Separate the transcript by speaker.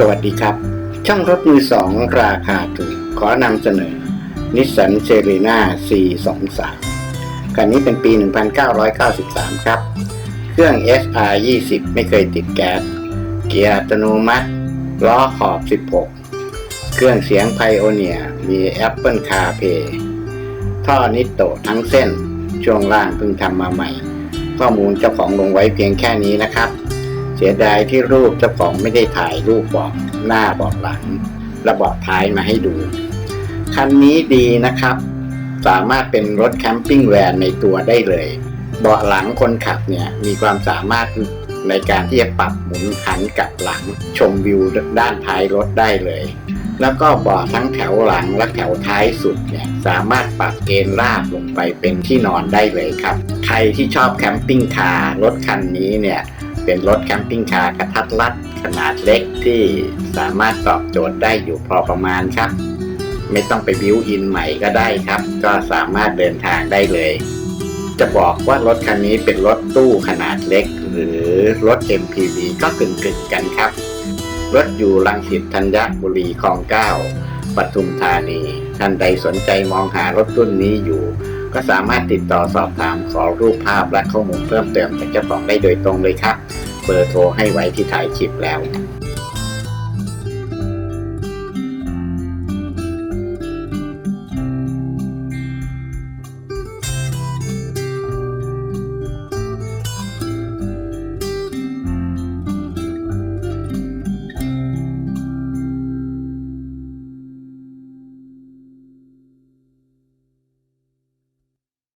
Speaker 1: สวัสดีครับ ช่างรถมือสองราคาถูกขอนำเสนอนิสสันเซรีนา C23 คันนี้เป็นปี 1993 ครับ เครื่อง SR 20ไม่เคยติดแก๊ส เกียร์อัตโนมัติ ล้อขอบ 16 เครื่องเสียงไพโอเนียมี Apple CarPlay ท่อนิโตทั้งเส้น ช่วงล่างเพิ่งทำมาใหม่ ข้อมูลเจ้าของลงไว้เพียงแค่นี้นะครับ เสียดายที่รูปเจ้าของไม่ได้ถ่ายรูปบอกหน้าเบอกหลังและบอกท้ายมาให้ดู คันนี้ดีนะครับ สามารถเป็นรถแคมปิ้งแวนในตัวได้เลย เบาะหลังคนขับเนี่ยมีความสามารถในการที่จะปรับหมุนหันกลับหลังชมวิวด้านท้ายรถได้เลย แล้วก็เบาะทั้งแถวหลังและแถวท้ายสุดเนี่ยสามารถปรับเอนราบลงไปเป็นที่นอนได้เลยครับ ใครที่ชอบแคมปิ้งคาร์รถคันนี้เนี่ย เป็นรถแคมปิ้งคาร์กระทัดรัดขนาดเล็กที่สามารถตอบโจทย์ได้อยู่พอประมาณครับ ไม่ต้องไปบิวอินใหม่ก็ได้ครับ ก็สามารถเดินทางได้เลย จะบอกว่ารถคันนี้เป็นรถตู้ขนาดเล็ก หรือรถ MPV ก็กึ่งๆกันครับ รถอยู่ลังสิตธัญบุรีคลองเก้าปทุมธานี ท่านใดสนใจมองหารถรุ่นนี้อยู่ ก็สามารถติดต่อสอบถามขอรูปภาพและข้อมูลเพิ่มเติมจากเจ้าของได้โดยตรงเลยครับ เบอร์โทรให้ไว้ที่ถ่ายคลิปแล้ว